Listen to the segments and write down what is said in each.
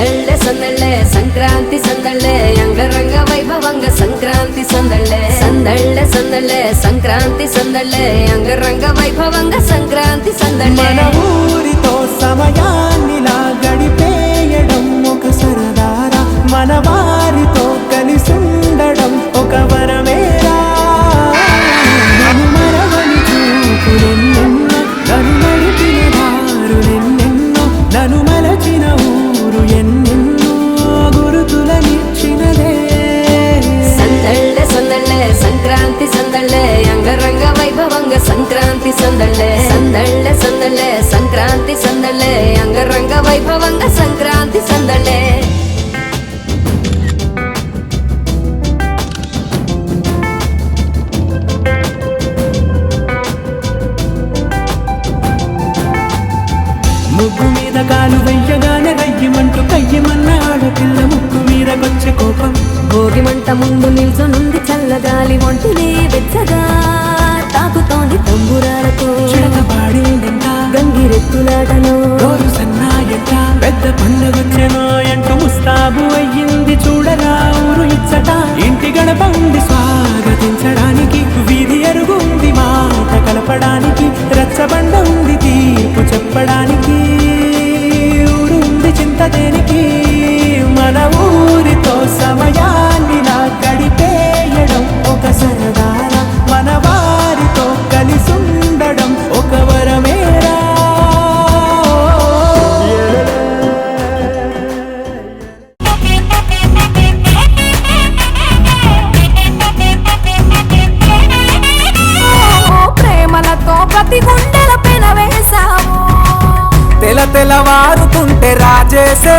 సందళ్ళే సందళ్ళే సంక్రాంతి సందళ్ళే అంగరంగ వైభవంగ సంక్రాంతి సందళ్ళే సందళ్ళే సందళ్ళే సంక్రాంతి సందళ్ళే అంగరంగ వైభవంగ సంక్రాంతి సందళ్ళే మన ఊరితో సమయాన్నిలా గడిపేయడం ఒక సరదారా మన కాలు వెయ్యగానే రయ్యమంటూ కయ్యమన్న ఆడపిల్ల ముగ్గు మీదకొచ్చే కోపం. భోగి మంట ముందు నిల్చొనుంది చల్లగాలి ఒంటిని వెచ్చగా తాకుతోంది తంబురాలతో.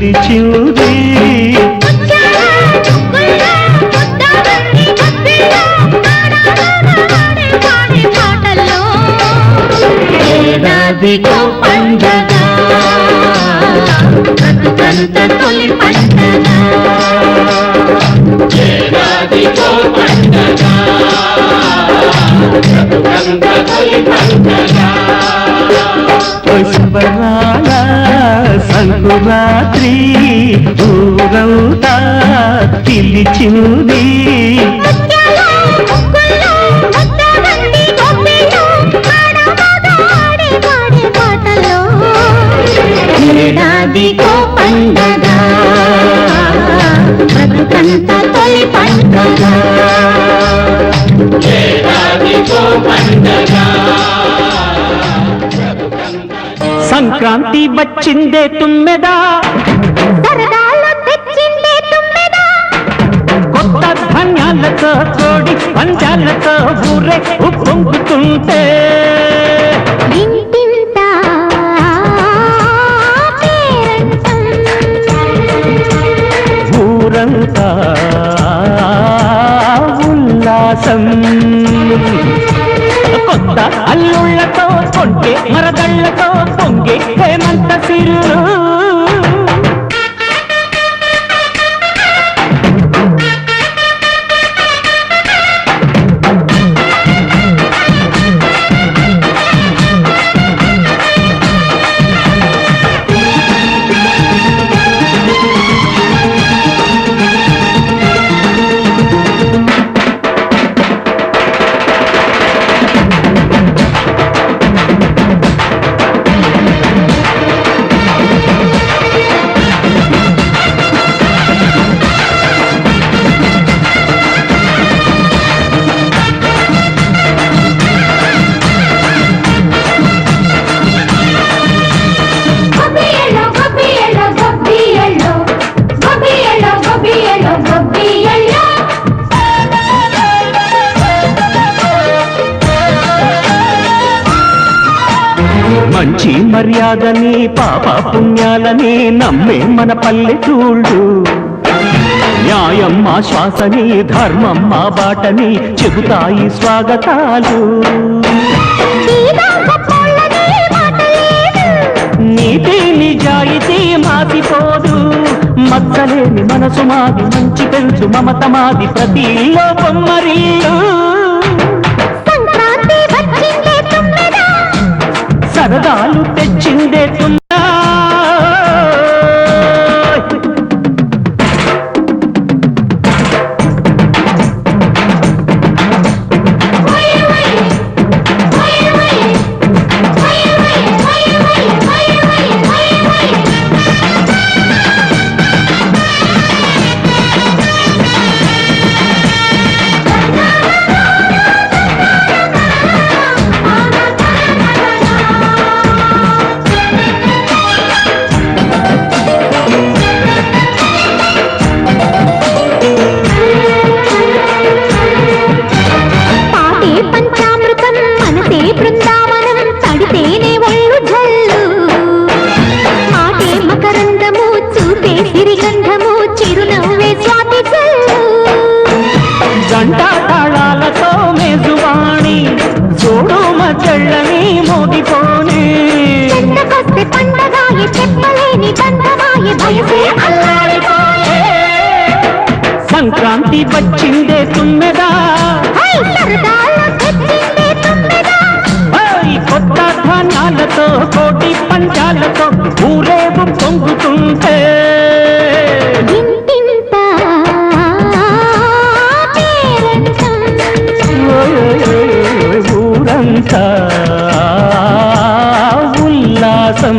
పిలిచింది. ఏడాదికో పండగ బతుకంత తొలి పండగ. ఏడాదికో పండగ బతుకంత తొలి పండగ. సంకురాత్రి ఊరంతా పిలిచింది. ఏడాదికో పండగ బతుకంత తొలి పండగ. ఏడాదికో పండగ. సంక్రాంతి వచ్చిందే తుమ్మెదా? కొత్త ధాన్యాలతో కోడి పంజాలతో ఊరే ఉప్పొంగుతుంటే. ఊరంతా ఉల్లాసం. కొత్త అల్లుళ్ళతో కొంటే మరదళ్ళతో పొంగే హేమంత సిరు మర్యాదని పాప పుణ్యాలని నమ్మే మన పల్లెటూళ్ళు న్యాయం మా శ్వాసని ధర్మం మా బాటని చెబుతాయి స్వాగతాలు. నీతి నిజాయితీ మాసిపోదు. మచ్చలేని మనసు మాది మంచి పెంచు మమత మాది ప్రతి లోపం మరిల్లు సంక్రాంతి సంక్రాంతి వచ్చిందే తుమ్మెదా? కొత్త ధాన్యాలతో కోటి పంచాలతో ఊరేగు పొంగుతుంటే. ఊరంతా ఉల్లాసం.